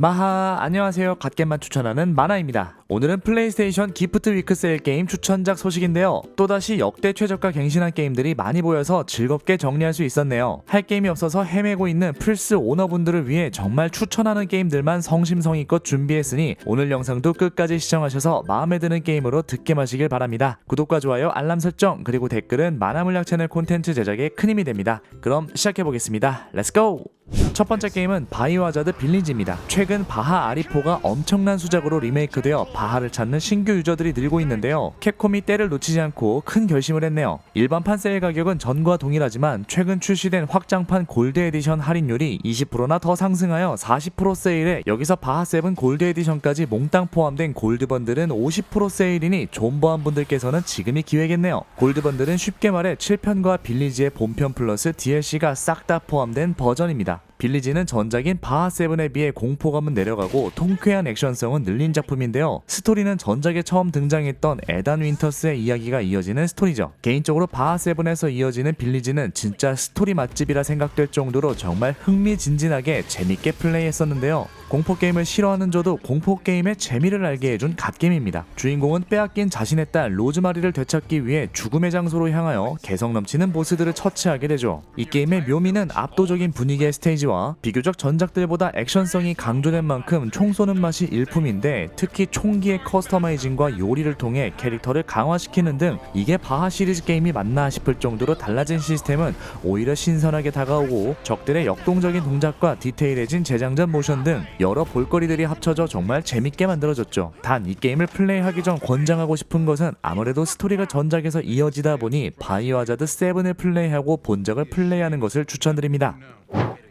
마하 안녕하세요. 갓겜만 추천하는 마나입니다 오늘은 플레이스테이션 기프트 위크 세일 게임 추천작 소식인데요. 또다시 역대 최저가 갱신한 게임들이 많이 보여서 즐겁게 정리할 수 있었네요. 할 게임이 없어서 헤매고 있는 플스 오너분들을 위해 정말 추천하는 게임들만 성심성의껏 준비했으니 오늘 영상도 끝까지 시청하셔서 마음에 드는 게임으로 듣게 마시길 바랍니다. 구독과 좋아요 알람 설정 그리고 댓글은 마나물약 채널 콘텐츠 제작에 큰 힘이 됩니다. 그럼 시작해보겠습니다. 렛츠고 첫 번째 게임은 바이오하자드 빌리지입니다. 최근 바하 아리포가 엄청난 수작으로 리메이크되어 바하를 찾는 신규 유저들이 늘고 있는데요. 캡콤이 때를 놓치지 않고 큰 결심을 했네요. 일반 판 세일 가격은 전과 동일하지만 최근 출시된 확장판 골드 에디션 할인율이 20%나 더 상승하여 40% 세일에 여기서 바하 7 골드 에디션까지 몽땅 포함된 골드 번들은 50% 세일이니 존버한 분들께서는 지금이 기회겠네요. 골드 번들은 쉽게 말해 7편과 빌리지의 본편 플러스 DLC가 싹 다 포함된 버전입니다. 빌리지는 전작인 바하7에 비해 공포감은 내려가고 통쾌한 액션성은 늘린 작품인데요. 스토리는 전작에 처음 등장했던 에단 윈터스의 이야기가 이어지는 스토리죠. 개인적으로 바하7에서 이어지는 빌리지는 진짜 스토리 맛집이라 생각될 정도로 정말 흥미진진하게 재밌게 플레이했었는데요. 공포 게임을 싫어하는 저도 공포 게임의 재미를 알게 해준 갓겜입니다. 주인공은 빼앗긴 자신의 딸 로즈마리를 되찾기 위해 죽음의 장소로 향하여 개성 넘치는 보스들을 처치하게 되죠. 이 게임의 묘미는 압도적인 분위기의 스테이지와 비교적 전작들보다 액션성이 강조된 만큼 총 쏘는 맛이 일품인데 특히 총기의 커스터마이징과 요리를 통해 캐릭터를 강화시키는 등 이게 바하 시리즈 게임이 맞나 싶을 정도로 달라진 시스템은 오히려 신선하게 다가오고 적들의 역동적인 동작과 디테일해진 재장전 모션 등 여러 볼거리들이 합쳐져 정말 재밌게 만들어졌죠. 단 이 게임을 플레이하기 전 권장하고 싶은 것은 아무래도 스토리가 전작에서 이어지다 보니 바이오하자드 7을 플레이하고 본작을 플레이하는 것을 추천드립니다.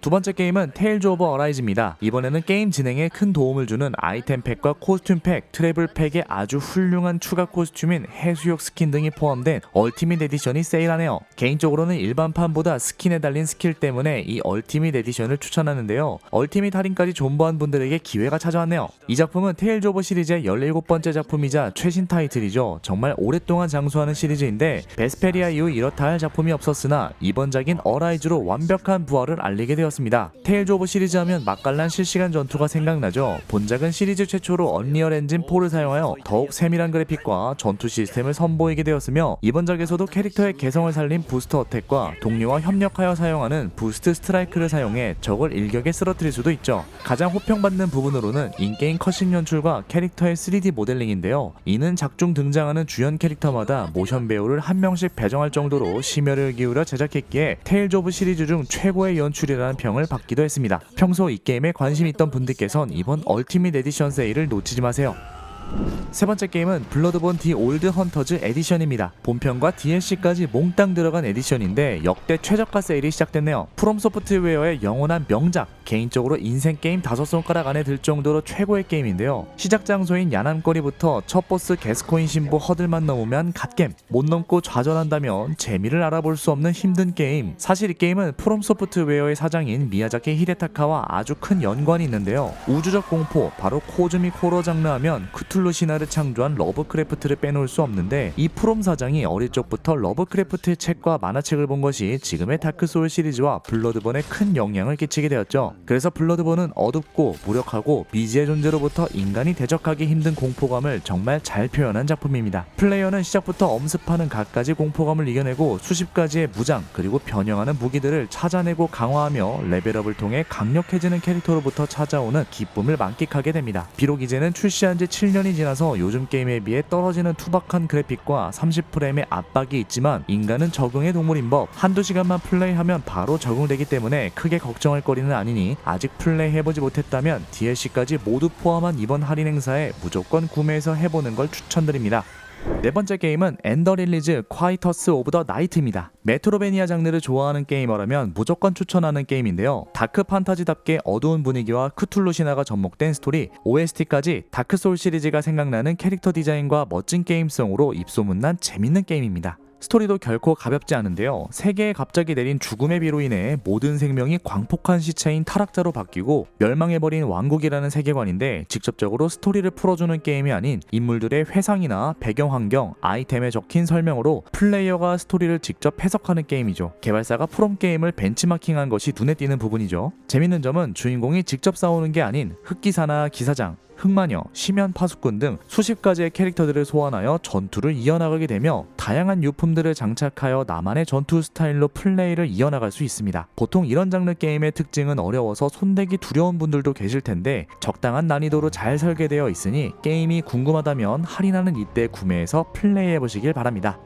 두 번째 게임은 테일즈 오브 어라이즈입니다. 이번에는 게임 진행에 큰 도움을 주는 아이템 팩과 코스튬 팩, 트래블 팩에 아주 훌륭한 추가 코스튬인 해수욕 스킨 등이 포함된 얼티밋 에디션이 세일하네요. 개인적으로는 일반판보다 스킨에 달린 스킬 때문에 이 얼티밋 에디션을 추천하는데요. 얼티밋 할인까지 존버한 분들에게 기회가 찾아왔네요. 이 작품은 테일즈 오브 시리즈의 17번째 작품이자 최신 타이틀이죠. 정말 오랫동안 장수하는 시리즈인데 베스페리아 이후 이렇다 할 작품이 없었으나 이번 작인 어라이즈로 완벽한 부활을 알리게 되었습니다. 테일즈 오브 시리즈 하면 맛깔난 실시간 전투가 생각나죠. 본작은 시리즈 최초로 언리얼 엔진 4를 사용하여 더욱 세밀한 그래픽과 전투 시스템을 선보이게 되었으며 이번 작에서도 캐릭터의 개성을 살린 부스터 어택과 동료와 협력하여 사용하는 부스트 스트라이크를 사용해 적을 일격에 쓰러뜨릴 수도 있죠. 가장 호평받는 부분으로는 인게임 컷신 연출과 캐릭터의 3D 모델링인데요. 이는 작중 등장하는 주연 캐릭터마다 모션 배우를 한 명씩 배정할 정도로 심혈을 기울여 제작했기에 테일즈 오브 시리즈 중 최고의 연출이라는 평을 받기도 했습니다. 평소 이 게임에 관심 있던 분들께선 이번 얼티밋 에디션 세일을 놓치지 마세요. 세 번째 게임은 블러드본 디 올드 헌터즈 에디션입니다. 본편과 DLC까지 몽땅 들어간 에디션인데 역대 최저가 세일이 시작됐네요. 프롬 소프트웨어의 영원한 명작, 개인적으로 인생 게임 다섯 손가락 안에 들 정도로 최고의 게임인데요. 시작 장소인 야남거리부터 첫 보스 게스코인 신부 허들만 넘으면 갓겜, 못 넘고 좌절한다면 재미를 알아볼 수 없는 힘든 게임. 사실 이 게임은 프롬 소프트웨어의 사장인 미야자키 히데타카와 아주 큰 연관이 있는데요. 우주적 공포, 바로 코즈미 코러 장르하면 크툴루 신화를 창조한 러브크래프트를 빼놓을 수 없는데 이 프롬 사장이 어릴 적부터 러브크래프트의 책과 만화책을 본 것이 지금의 다크소울 시리즈와 블러드본에 큰 영향을 끼치게 되었죠. 그래서 블러드본은 어둡고 무력하고 미지의 존재로부터 인간이 대적하기 힘든 공포감을 정말 잘 표현한 작품입니다. 플레이어는 시작부터 엄습하는 갖가지 공포감을 이겨내고 수십 가지의 무장 그리고 변형하는 무기들을 찾아내고 강화하며 레벨업을 통해 강력해지는 캐릭터로부터 찾아오는 기쁨을 만끽하게 됩니다. 비록 이제는 출시한 지 7년이 지나서 요즘 게임에 비해 떨어지는 투박한 그래픽과 30프레임의 압박이 있지만 인간은 적응의 동물인 법 한두 시간만 플레이하면 바로 적응되기 때문에 크게 걱정할 거리는 아니니 아직 플레이 해보지 못했다면 DLC까지 모두 포함한 이번 할인 행사에 무조건 구매해서 해보는 걸 추천드립니다. 네 번째 게임은 엔더 릴리즈 콰이터스 오브 더 나이트입니다. 메트로베니아 장르를 좋아하는 게이머라면 무조건 추천하는 게임인데요. 다크 판타지답게 어두운 분위기와 크툴루 신화가 접목된 스토리, OST까지 다크 소울 시리즈가 생각나는 캐릭터 디자인과 멋진 게임성으로 입소문난 재밌는 게임입니다. 스토리도 결코 가볍지 않은데요. 세계에 갑자기 내린 죽음의 비로 인해 모든 생명이 광폭한 시체인 타락자로 바뀌고 멸망해버린 왕국이라는 세계관인데 직접적으로 스토리를 풀어주는 게임이 아닌 인물들의 회상이나 배경 환경, 아이템에 적힌 설명으로 플레이어가 스토리를 직접 해석하는 게임이죠. 개발사가 프롬 게임을 벤치마킹한 것이 눈에 띄는 부분이죠. 재밌는 점은 주인공이 직접 싸우는 게 아닌 흑기사나 기사장, 흑마녀, 심연 파수꾼 등 수십 가지의 캐릭터들을 소환하여 전투를 이어나가게 되며 다양한 유품들을 장착하여 나만의 전투 스타일로 플레이를 이어나갈 수 있습니다. 보통 이런 장르 게임의 특징은 어려워서 손대기 두려운 분들도 계실 텐데 적당한 난이도로 잘 설계되어 있으니 게임이 궁금하다면 할인하는 이때 구매해서 플레이해 보시길 바랍니다.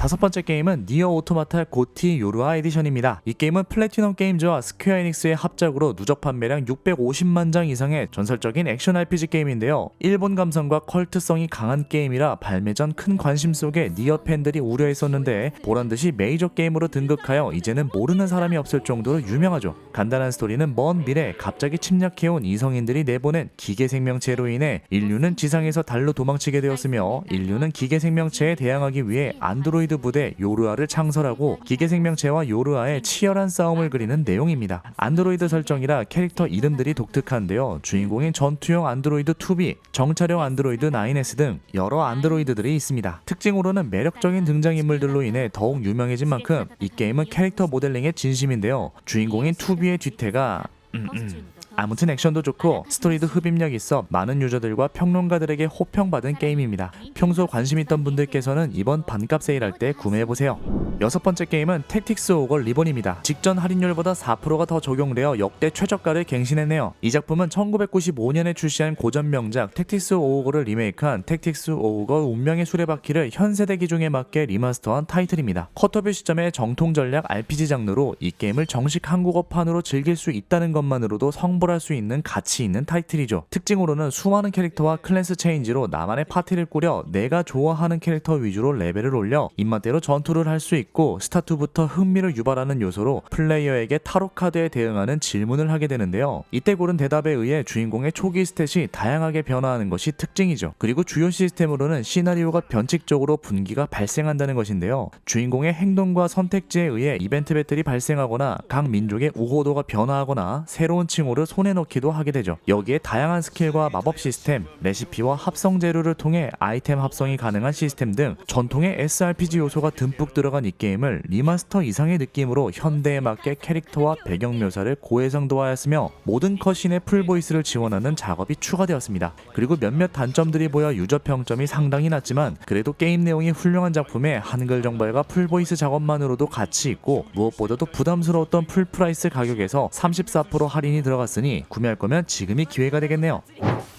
다섯 번째 게임은 니어 오토마타 고티 요루아 에디션입니다. 이 게임은 플래티넘 게임즈와 스퀘어 에닉스의 합작으로 누적 판매량 650만 장 이상의 전설적인 액션 RPG 게임인데요. 일본 감성과 컬트성이 강한 게임이라 발매 전 큰 관심 속에 니어 팬들이 우려했었는데 보란 듯이 메이저 게임으로 등극하여 이제는 모르는 사람이 없을 정도로 유명하죠. 간단한 스토리는 먼 미래 갑자기 침략해온 이성인들이 내보낸 기계 생명체로 인해 인류는 지상에서 달로 도망치게 되었으며 인류는 기계 생명체에 대항하기 위해 안드로이드 부대 요르아를 창설하고 기계 생명체와 요르아의 치열한 싸움을 그리는 내용입니다. 안드로이드 설정이라 캐릭터 이름들이 독특한데요. 주인공인 전투용 안드로이드 2B, 정찰용 안드로이드 9S 등 여러 안드로이드들이 있습니다. 특징으로는 매력적인 등장인물들로 인해 더욱 유명해진 만큼 이 게임은 캐릭터 모델링의 진심인데요. 주인공인 2B의 뒤태가 음, 음. 아무튼 액션도 좋고 스토리도 흡입력 있어 많은 유저들과 평론가들에게 호평받은 게임입니다. 평소 관심 있던 분들께서는 이번 반값 세일할 때 구매해보세요. 여섯 번째 게임은 택틱스 오거 리본입니다. 직전 할인율보다 4%가 더 적용되어 역대 최저가를 갱신했네요. 이 작품은 1995년에 출시한 고전 명작 택틱스 오거를 리메이크한 택틱스 오거 운명의 수레바퀴를 현 세대 기종에 맞게 리마스터한 타이틀입니다. 쿼터뷰 시점의 정통 전략 RPG 장르로 이 게임을 정식 한국어판으로 즐길 수 있다는 것만으로도 성불 할 수 있는 가치 있는 타이틀이죠. 특징으로는 수많은 캐릭터와 클래스 체인지로 나만의 파티를 꾸려 내가 좋아하는 캐릭터 위주로 레벨을 올려 입맛대로 전투를 할 수 있고 스타트부터 흥미를 유발하는 요소로 플레이어에게 타로 카드에 대응하는 질문을 하게 되는데요. 이때 고른 대답에 의해 주인공의 초기 스탯이 다양하게 변화하는 것이 특징이죠. 그리고 주요 시스템으로는 시나리오가 변칙적으로 분기가 발생한다는 것인데요. 주인공의 행동과 선택지에 의해 이벤트 배틀이 발생하거나 각 민족의 우호도가 변화하거나 새로운 칭호를 손에 넣기도 하게 되죠. 여기에 다양한 스킬과 마법 시스템, 레시피와 합성 재료를 통해 아이템 합성이 가능한 시스템 등 전통의 SRPG 요소가 듬뿍 들어간 이 게임을 리마스터 이상의 느낌으로 현대에 맞게 캐릭터와 배경 묘사를 고해상도하였으며 모든 컷신의 풀보이스를 지원하는 작업이 추가되었습니다. 그리고 몇몇 단점들이 보여 유저 평점이 상당히 낮지만 그래도 게임 내용이 훌륭한 작품에 한글 정발과 풀보이스 작업만으로도 가치 있고 무엇보다도 부담스러웠던 풀프라이스 가격에서 34% 할인이 들어갔으니 구매할 거면 지금이 기회가 되겠네요.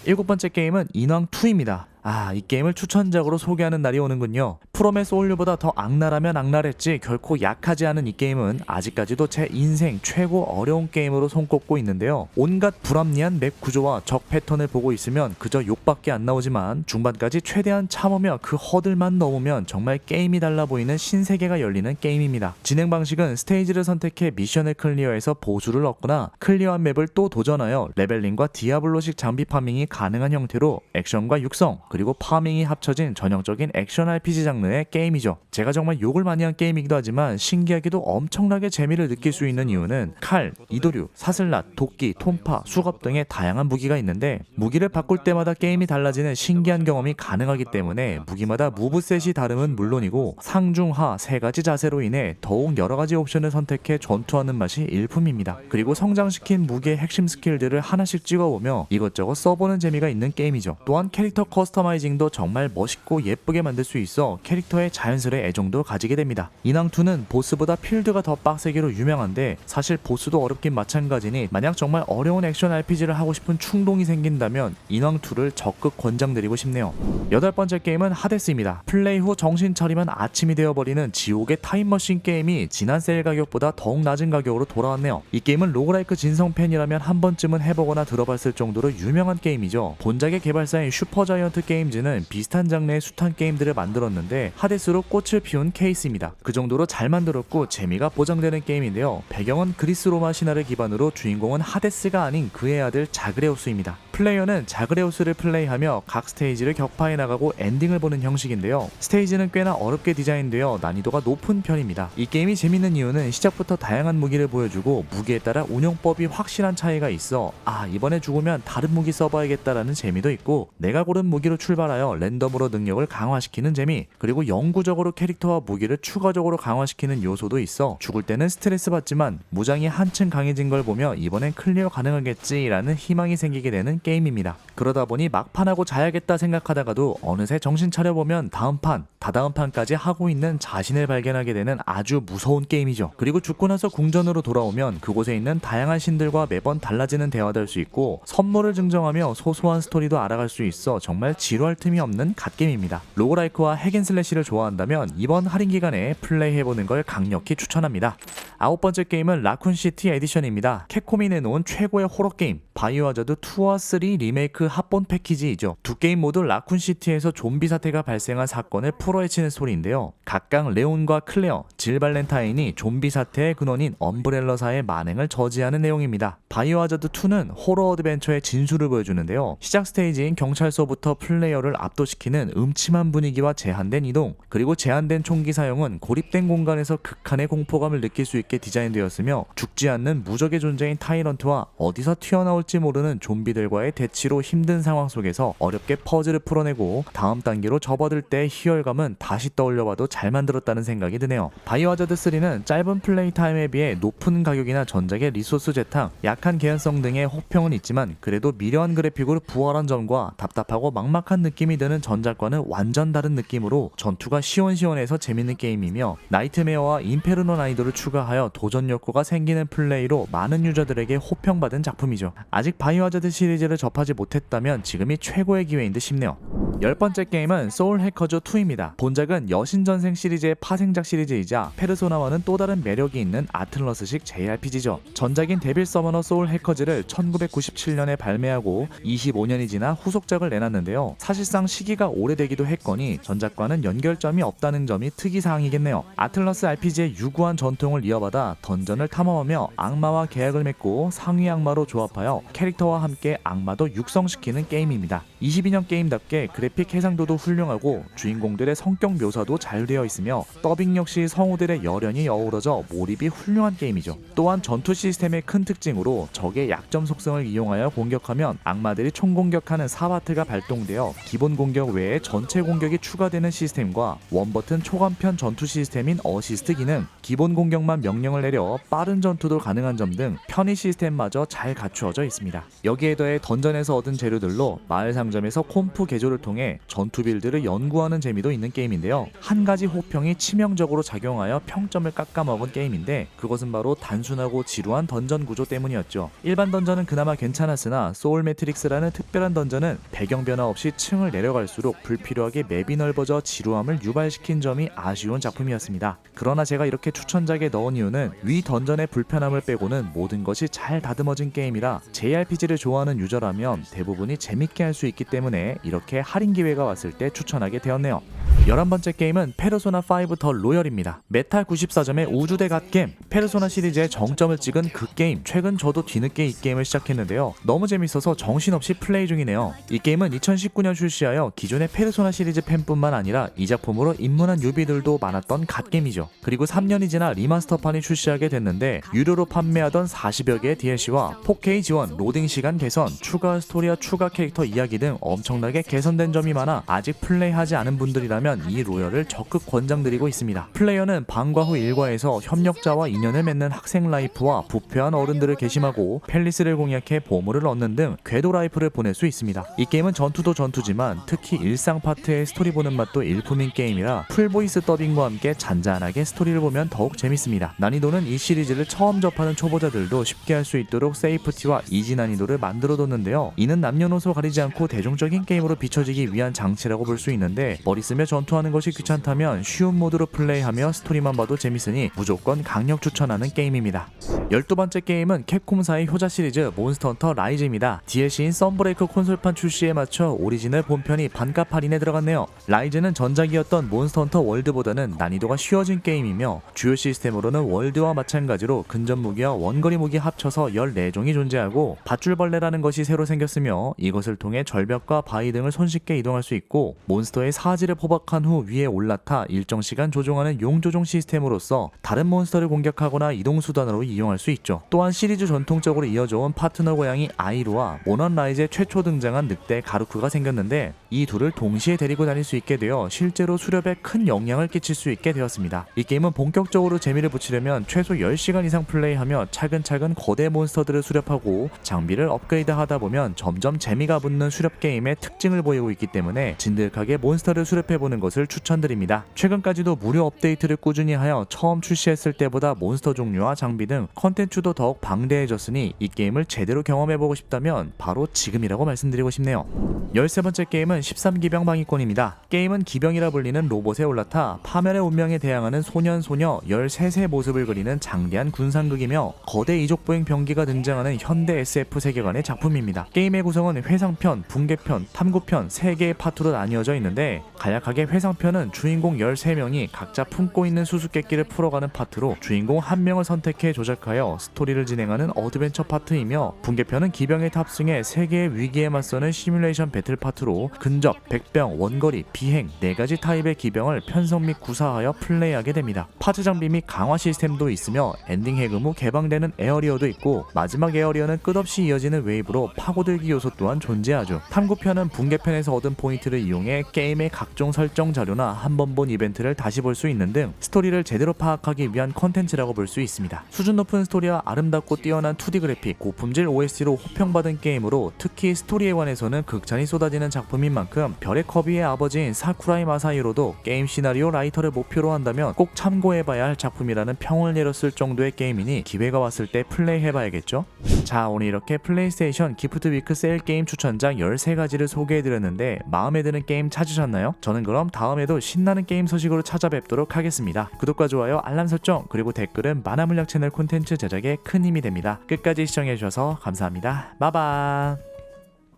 일곱 번째 게임은 인왕2입니다. 아, 이 게임을 추천작으로 소개하는 날이 오는군요. 프롬의 소울류보다 더 악랄하면 악랄했지 결코 약하지 않은 이 게임은 아직까지도 제 인생 최고 어려운 게임으로 손꼽고 있는데요. 온갖 불합리한 맵 구조와 적 패턴을 보고 있으면 그저 욕밖에 안 나오지만 중반까지 최대한 참으며 그 허들만 넘으면 정말 게임이 달라 보이는 신세계가 열리는 게임입니다. 진행 방식은 스테이지를 선택해 미션을 클리어해서 보수를 얻거나 클리어한 맵을 또 도전하여 레벨링과 디아블로식 장비 파밍이 가능한 형태로 액션과 육성 그리고 파밍이 합쳐진 전형적인 액션 RPG 장르의 게임이죠. 제가 정말 욕을 많이 한 게임이기도 하지만 신기하게도 엄청나게 재미를 느낄 수 있는 이유는 칼, 이도류, 사슬낫, 도끼, 톰파, 수갑 등의 다양한 무기가 있는데 무기를 바꿀 때마다 게임이 달라지는 신기한 경험이 가능하기 때문에 무기마다 무브셋이 다름은 물론이고 상중하 세 가지 자세로 인해 더욱 여러 가지 옵션을 선택해 전투하는 맛이 일품입니다. 그리고 성장시킨 무기의 핵심 스킬들을 하나씩 찍어보며 이것저것 써보는 재미가 있는 게임이죠. 또한 캐릭터 커스 터마이징도 정말 멋있고 예쁘게 만들 수 있어 캐릭터의 자연스레 애정도 가지게 됩니다. 인왕2는 보스보다 필드가 더 빡세기로 유명한데 사실 보스도 어렵긴 마찬가지니 만약 정말 어려운 액션 RPG를 하고 싶은 충동이 생긴다면 인왕2를 적극 권장드리고 싶네요. 여덟 번째 게임은 하데스입니다. 플레이 후 정신 차리면 아침이 되어버리는 지옥의 타임머신 게임이 지난 세일 가격보다 더욱 낮은 가격으로 돌아왔네요. 이 게임은 로그라이크 진성 팬이라면 한 번쯤은 해보거나 들어봤을 정도로 유명한 게임이죠. 본작의 개발사인 슈퍼자이언트 게임 즈는 비슷한 장르의 숱한 게임들을 만들었는데 하데스로 꽃을 피운 케이스입니다. 그 정도로 잘 만들었고 재미가 보장되는 게임인데요. 배경은 그리스 로마 신화를 기반으로 주인공은 하데스가 아닌 그의 아들 자그레우스입니다. 플레이어는 자그레우스를 플레이하며 각 스테이지를 격파해 나가고 엔딩을 보는 형식인데요. 스테이지는 꽤나 어렵게 디자인되어 난이도가 높은 편입니다. 이 게임이 재밌는 이유는 시작부터 다양한 무기를 보여주고 무기에 따라 운영법이 확실한 차이가 있어 아 이번에 죽으면 다른 무기 써봐야겠다라는 재미도 있고 내가 고른 무기로 출발하여 랜덤으로 능력을 강화시키는 재미 그리고 영구적으로 캐릭터와 무기를 추가적으로 강화시키는 요소도 있어 죽을 때는 스트레스 받지만 무장이 한층 강해진 걸 보며 이번엔 클리어 가능하겠지라는 희망이 생기게 되는 게임입니다. 그러다 보니 막판하고 자야겠다 생각하다가도 어느새 정신 차려보면 다음 판, 다다음 판까지 하고 있는 자신을 발견하게 되는 아주 무서운 게임이죠. 그리고 죽고 나서 궁전으로 돌아오면 그곳에 있는 다양한 신들과 매번 달라지는 대화도 할 수 있고 선물을 증정하며 소소한 스토리도 알아갈 수 있어 정말 지 루할 틈이 없는 갓게임입니다. 로그라이크와 핵앤슬래시를 좋아한다면 이번 할인 기간에 플레이해보는 걸 강력히 추천합니다. 아홉 번째 게임은 라쿤시티 에디션입니다. 캡콤이 내놓은 최고의 호러 게임 바이오하자드 2와 3 리메이크 합본 패키지이죠. 두 게임 모두 라쿤시티에서 좀비 사태가 발생한 사건을 풀어헤치는 스토리인데요. 각각 레온과 클레어, 질 발렌타인이 좀비 사태의 근원인 엄브렐러사의 만행을 저지하는 내용입니다. 바이오하자드 2는 호러 어드벤처의 진수를 보여주는데요. 시작 스테이지인 경찰서부터 플레 이어를 압도시키는 음침한 분위기와 제한된 이동, 그리고 제한된 총기 사용은 고립된 공간에서 극한의 공포감을 느낄 수 있게 디자인되었으며 죽지 않는 무적의 존재인 타이런트와 어디서 튀어나올지 모르는 좀비들과의 대치로 힘든 상황 속에서 어렵게 퍼즐을 풀어내고 다음 단계로 접어들 때의 희열감은 다시 떠올려봐도 잘 만들었다는 생각이 드네요. 바이오하자드 3는 짧은 플레이 타임에 비해 높은 가격이나 전작의 리소스 재탕, 약한 개연성 등의 호평은 있지만 그래도 미려한 그래픽으로 부활한 점과 답답하고 막막 한 느낌이 드는 전작과는 완전 다른 느낌으로 전투가 시원시원해서 재밌는 게임이며 나이트메어와 인페르노 난이도를 추가하여 도전 욕구가 생기는 플레이로 많은 유저들에게 호평받은 작품이죠. 아직 바이오하자드 시리즈를 접하지 못했다면 지금이 최고의 기회인 듯 싶네요. 열 번째 게임은 소울 해커즈 2입니다. 본작은 여신전생 시리즈의 파생작 시리즈이자 페르소나와는 또 다른 매력이 있는 아틀러스식 JRPG죠. 전작인 데빌 서머너 소울 해커즈를 1997년에 발매하고 25년이 지나 후속작을 내놨는데요. 사실상 시기가 오래되기도 했거니 전작과는 연결점이 없다는 점이 특이사항이겠네요. 아틀러스 RPG의 유구한 전통을 이어받아 던전을 탐험하며 악마와 계약을 맺고 상위 악마로 조합하여 캐릭터와 함께 악마도 육성시키는 게임입니다. 22년 게임답게 그래픽 해상도도 훌륭하고 주인공들의 성격 묘사도 잘 되어 있으며 더빙 역시 성우들의 열연이 어우러져 몰입이 훌륭한 게임이죠. 또한 전투 시스템의 큰 특징으로 적의 약점 속성을 이용하여 공격하면 악마들이 총공격하는 사바트가 발동되어 기본 공격 외에 전체 공격이 추가되는 시스템과 원버튼 초간편 전투 시스템인 어시스트 기능, 기본 공격만 명령을 내려 빠른 전투도 가능한 점 등 편의 시스템마저 잘 갖추어져 있습니다. 여기에 더해 던전에서 얻은 재료들로 마을 상점에서 콤프 개조를 통해 전투 빌드를 연구하는 재미도 있는 게임인데요. 한 가지 호평이 치명적으로 작용하여 평점을 깎아먹은 게임인데 그것은 바로 단순하고 지루한 던전 구조 때문이었죠. 일반 던전은 그나마 괜찮았으나 소울 매트릭스라는 특별한 던전은 배경 변화 없이 층을 내려갈수록 불필요하게 맵이 넓어져 지루함을 유발시킨 점이 아쉬운 작품이었습니다. 그러나 제가 이렇게 추천작에 넣은 이유는 위 던전의 불편함을 빼고는 모든 것이 잘 다듬어진 게임이라 JRPG를 좋아하는 유저라면 대부분이 재밌게 할 수 있기 때문에 이렇게 할인 기회가 왔을 때 추천하게 되었네요. 11번째 게임은 페르소나 5 더 로열입니다. 메탈 94점의 우주대 갓겜, 페르소나 시리즈의 정점을 찍은 그 게임. 최근 저도 뒤늦게 이 게임을 시작했는데요. 너무 재밌어서 정신없이 플레이 중이네요. 이 게임은 2019년 출시하여 기존의 페르소나 시리즈 팬뿐만 아니라 이 작품으로 입문한 유비들도 많았던 갓겜이죠. 그리고 3년이 지나 리마스터판이 출시하게 됐는데 유료로 판매하던 40여 개의 DLC와 4K 지원, 로딩 시간 개선, 추가 스토리와 추가 캐릭터 이야기 등 엄청나게 개선된 점이 많아 아직 플레이하지 않은 분들이라 면 이 로열을 적극 권장드리고 있습니다. 플레이어는 방과 후 일과에서 협력자와 인연을 맺는 학생 라이프와 부패한 어른들을 개심하고 팰리스를 공략해 보물을 얻는 등 궤도 라이프를 보낼 수 있습니다. 이 게임은 전투도 전투지만 특히 일상 파트의 스토리 보는 맛도 일품인 게임이라 풀보이스 더빙과 함께 잔잔하게 스토리를 보면 더욱 재밌습니다. 난이도는 이 시리즈를 처음 접하는 초보자들도 쉽게 할 수 있도록 세이프티와 이지 난이도를 만들어뒀는데요. 이는 남녀노소 가리지 않고 대중적인 게임으로 비춰지기 위한 장치라고 볼 수 있는데 머리 쓰 며전 전투하는 것이 귀찮다면 쉬운 모드로 플레이하며 스토리만 봐도 재밌으니 무조건 강력 추천하는 게임입니다. 12번째 게임은 캡콤사의 효자 시리즈 몬스터헌터 라이즈입니다. DLC인 썬브레이크 콘솔판 출시에 맞춰 오리지널 본편이 반값 할인에 들어갔네요. 라이즈는 전작이었던 몬스터헌터 월드보다는 난이도가 쉬워진 게임이며 주요 시스템으로는 월드와 마찬가지로 근접 무기와 원거리 무기 합쳐서 14종이 존재하고 밧줄벌레라는 것이 새로 생겼으며 이것을 통해 절벽과 바위 등을 손쉽게 이동할 수 있고 몬스터의 사지를 포박한 후 위에 올라타 일정 시간 조종하는 용 조종 시스템으로서 다른 몬스터를 공격하거나 이동 수단으로 이용할 수 있죠. 또한 시리즈 전통적으로 이어져온 파트너 고양이 아이루와 모넌 라이즈에 최초 등장한 늑대 가루크가 생겼는데 이 둘을 동시에 데리고 다닐 수 있게 되어 실제로 수렵에 큰 영향을 끼칠 수 있게 되었습니다. 이 게임은 본격적으로 재미를 붙이려면 최소 10시간 이상 플레이하며 차근차근 거대 몬스터들을 수렵하고 장비를 업그레이드 하다 보면 점점 재미가 붙는 수렵 게임의 특징을 보이고 있기 때문에 진득하게 몬스터를 수렵해보는 것을 추천드립니다. 최근까지도 무료 업데이트를 꾸준히 하여 처음 출시했을 때보다 몬스터 종류와 장비 등 컨텐츠도 더욱 방대해졌으니 이 게임을 제대로 경험해보고 싶다면 바로 지금이라고 말씀드리고 싶네요. 13번째 게임은 13기병 방위권입니다. 게임은 기병이라 불리는 로봇에 올라타 파멸의 운명에 대항하는 소년 소녀 13세 모습을 그리는 장대한 군상극이며 거대 이족보행 병기가 등장하는 현대 SF 세계관의 작품입니다. 게임의 구성은 회상편, 붕괴편, 탐구편 3개의 파트로 나뉘어져 있는데 간략하게 회상편은 주인공 13명이 각자 품고 있는 수수께끼를 풀어가는 파트로 주인공 한 명을 선택해 조작하여 스토리를 진행하는 어드벤처 파트이며 붕괴편은 기병의 탑승해 세계의 위기에 맞서는 시뮬레이션 배틀 파트로 근 접, 백병, 원거리, 비행 4가지 타입의 기병을 편성 및 구사하여 플레이하게 됩니다. 파츠 장비 및 강화 시스템도 있으며 엔딩 해금 후 개방되는 에어리어도 있고 마지막 에어리어는 끝없이 이어지는 웨이브로 파고들기 요소 또한 존재하죠. 탐구편은 붕괴편에서 얻은 포인트를 이용해 게임의 각종 설정 자료나 한 번 본 이벤트를 다시 볼 수 있는 등 스토리를 제대로 파악하기 위한 컨텐츠라고 볼 수 있습니다. 수준 높은 스토리와 아름답고 뛰어난 2D 그래픽, 고품질 OS로 호평받은 게임으로 특히 스토리에 관해서는 극찬이 쏟아지는 작품인 만큼 별의 커비의 아버지인 사쿠라이 마사히로도 게임 시나리오 라이터를 목표로 한다면 꼭 참고해봐야 할 작품이라는 평을 내렸을 정도의 게임이니 기회가 왔을 때 플레이해봐야겠죠? 자 오늘 이렇게 플레이스테이션 기프트 위크 세일 게임 추천작 13가지를 소개해드렸는데 마음에 드는 게임 찾으셨나요? 저는 그럼 다음에도 신나는 게임 소식으로 찾아뵙도록 하겠습니다. 구독과 좋아요, 알람 설정, 그리고 댓글은 만화물약 채널 콘텐츠 제작에 큰 힘이 됩니다. 끝까지 시청해주셔서 감사합니다. 마바